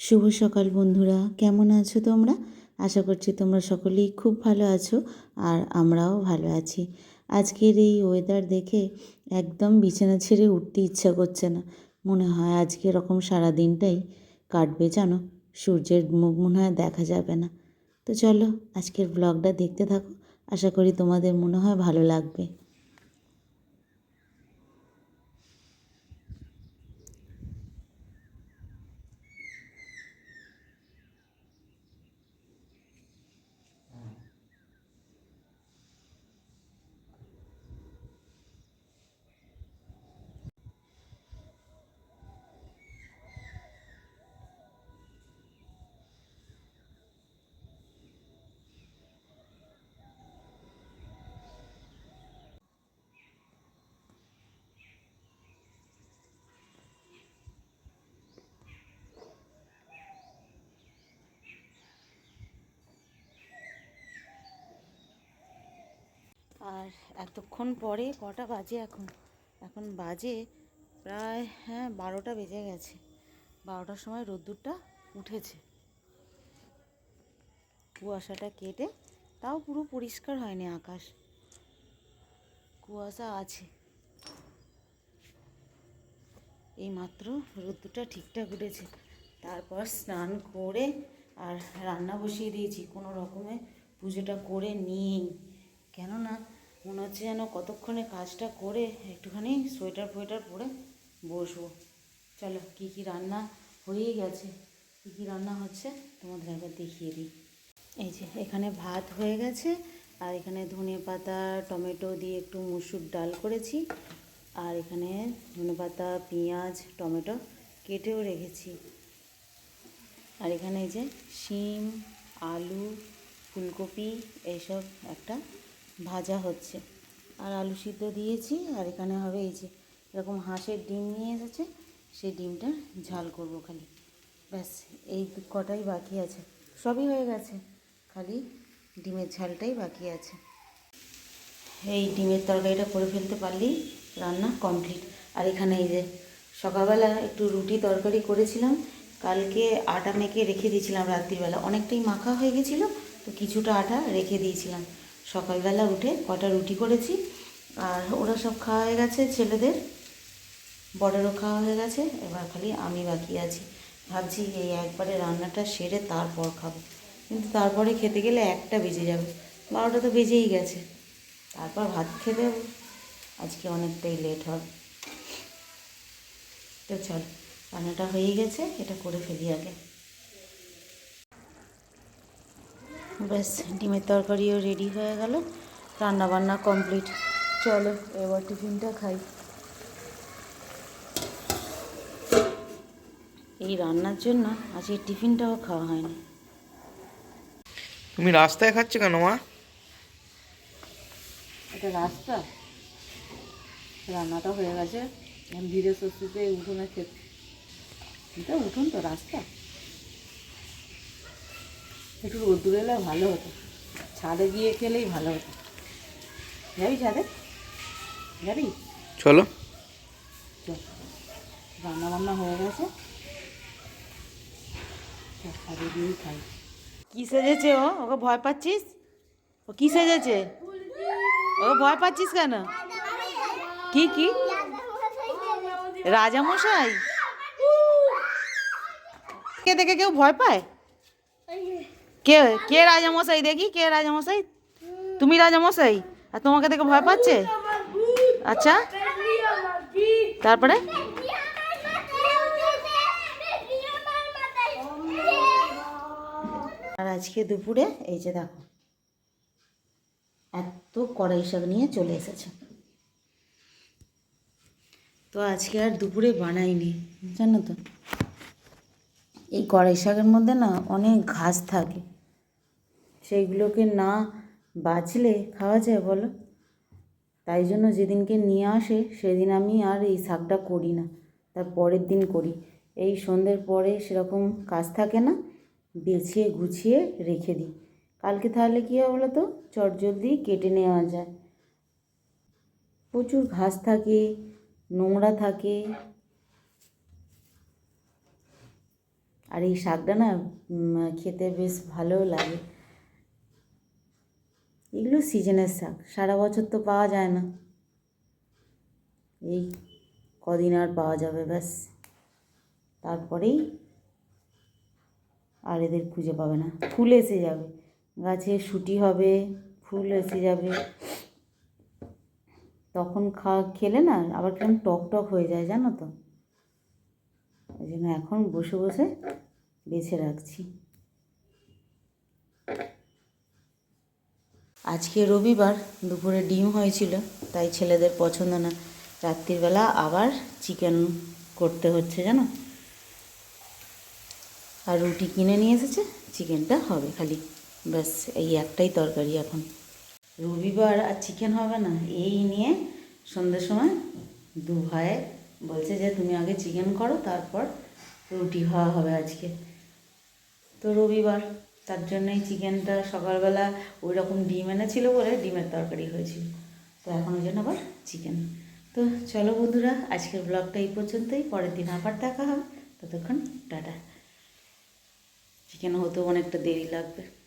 শুভ সকাল বন্ধুরা, কেমন আছো তোমরা? আশা করছি তোমরা সকলেই খুব ভালো আছো আর আমরাও ভালো আছি। আজকের এই ওয়েদার দেখে একদম বিছানা ছেড়ে উঠতে ইচ্ছা করছে না। মনে হয় আজকে এরকম সারা দিনটাই কাটবে, জানো? সূর্যের মুখ মনে হয় দেখা যাবে না। তো চলো আজকের ব্লগটা দেখতে থাকো। আশা করি তোমাদের মনে হয় ভালো লাগবে আর এতক্ষণ পরে কটা বাজে এখন? এখন বাজে প্রায় হ্যাঁ বারোটা বেজে গেছে। বারোটার সময় রোদ্দুরটা উঠেছে। কুয়াশাটা কেটে, তাও পুরো পরিষ্কার হয়নি আকাশ। কুয়াশা আছে। এই মাত্র রোদ্দুরটা ঠিকঠাক উঠেছে। তারপর স্নান করে আর রান্না বসিয়ে দিয়েছি। কোনো রকমে পুজোটা করে নিয়েই কেননা মনে হচ্ছে যেন কতক্ষণে কাজটা করে একটুখানি সোয়েটার ফোয়েটার পরে বসবো। চলো, কী কী রান্না হয়েই গেছে, কী কী রান্না হচ্ছে তোমাদের একবার দেখিয়ে দিই। এই যে, এখানে ভাত হয়ে গেছে, আর এখানে ধনে পাতা, টমেটো দিয়ে একটু মুসুর ডাল করেছি, আর এখানে ধনে পাতা, পেঁয়াজ, টমেটো কেটেও রেখেছি। আর এখানে এই যে, শিম, আলু, ফুলকপি, এইসব একটা ভাজা হচ্ছে। আর আলু সিদ্ধ দিয়েছি, আর এখানে হবে এই যে এরকম হাঁসের ডিম নিয়ে এসেছে, সেই ডিমটা ঝাল করব খালি। ব্যাস, এই কটাই বাকি আছে। সবই হয়ে গেছে, খালি ডিমের ঝালটাই বাকি আছে। এই ডিমের তরকারিটা করে ফেলতে পারলেই রান্না কমপ্লিট। আর এখানে এই যে সকালবেলা একটু রুটি তরকারি করেছিলাম, কালকে আটা মেখে রেখে দিয়েছিলাম রাত্রিবেলা। অনেকটাই মাখা হয়ে গেছিল, তো কিছুটা আটা রেখে দিয়েছিলাম। সকালবেলা উঠে কটা রুটি করেছি, আর ওরা সব খাওয়া হয়ে গেছে, ছেলেদের। বড়েরও খাওয়া হয়ে গেছে, এবার খালি আমি বাকি আছি। ভাবছি এই একবারে রান্নাটা সেরে তারপর খাব। কিন্তু তারপরে খেতে গেলে একটা বেজে যাবে। বারোটা তো বেজেই গেছে। তারপর ভাত খেতে আজকে অনেকটাই লেট হবে তো চল, রান্নাটা হয়ে গেছে, এটা করে ফেলি আগে। ব্যাস ডিমের তরকারিও রেডি হয়ে গেল। রান্না বান্না কমপ্লিট চলো এবার টিফিনটা খাই। এই রান্নার জন্য আজকে টিফিনটাও খাওয়া হয়নি। তুমি রাস্তায় খাচ্ছ কেন মা? এটা রাস্তা? রান্নাটা হয়ে গেছে। ধীরে স্বস্তিতে উঠোনে খেতে এটা উঠোন তো রাস্তা? একটু রোদ্দুর এলে ভালো হতো। ছাদে গিয়ে খেলেই ভালো হতো। যাবি ছাদে? যাবি? চলো। রান্না বান্না হয়ে গেছে। ছাদে গিয়েই খাই। কি সেজেছে ও? ওকে ভয় পাচ্ছিস? ও কি সেজেছে? ওকে ভয় পাচ্ছিস কেন? কি কি? রাজামশাই? কে দেখে কেউ ভয় পায়? কে কে রাজামশাই দেখি? কে রাজামশাই? তুমি রাজামশাই? আর তোমাকে দেখে ভয় পাচ্ছে? আচ্ছা। তারপরে? আর আজকে দুপুরে এই যে দেখো, এত কড়াই শাক নিয়ে চলে এসেছে। তো আজকে আর দুপুরে বানাইনি, জানো তো? এই কড়াই শাকের মধ্যে না অনেক ঘাস থাকে। সেইগুলোকে না বাছলে খাওয়া যায় বলো? তাই জন্য যেদিনকে নিয়ে আসে, সেদিন আমি আর এই শাকটা করি না, তার পরের দিন করি। এই সন্ধ্যের পরে সেরকম কাজ থাকে না, বেছিয়ে গুছিয়ে রেখে দিই। কালকে তাহলে কী হবে বলো তো? চটজলদি কেটে নেওয়া যায়। প্রচুর ঘাস থাকে, নোংরা থাকে। আর এই শাকটা না খেতে বেশ ভালোও লাগে। এগুলো সিজনের শাক, সারা বছর তো পাওয়া যায় না। এই কদিন আর পাওয়া যাবে, ব্যাস। তারপরেই আর এদের খুঁজে পাবে না। ফুল এসে যাবে। গাছে শুটি হবে, ফুল এসে যাবে। তখন খা, খেলে না, আবার কেমন টক টক হয়ে যায় জানো তো? ওই জন্য এখন বসে বসে বেছে রাখছি। আজকে রবিবার দুপুরে ডিম হয়েছিল, তাই ছেলেদের পছন্দ না। রাত্রিবেলা আবার চিকেন করতে হচ্ছে, জানো? আর রুটি কিনে নিয়ে এসেছে চিকেনটা হবে খালি। ব্যাস, এই একটাই তরকারি এখন। রবিবার আর চিকেন হবে না, এই নিয়ে সন্ধ্যের সময় দু ভাই বলছে যে, তুমি আগে চিকেন করো, তারপর রুটি খাওয়া হবে আজকে। তো রবিবার তার জন্যই চিকেনটা সকালবেলা ওই রকম ডিম এনেছিল বলে ডিমের তরকারি হয়েছিল। তো এখন ওই জন্য আবার চিকেন। তো চলো বন্ধুরা, আজকের ব্লগটা এই পর্যন্তই। পরের দিন আবার দেখা হবে। ততক্ষণ টাটা। চিকেন হতেও অনেকটা দেরি লাগবে।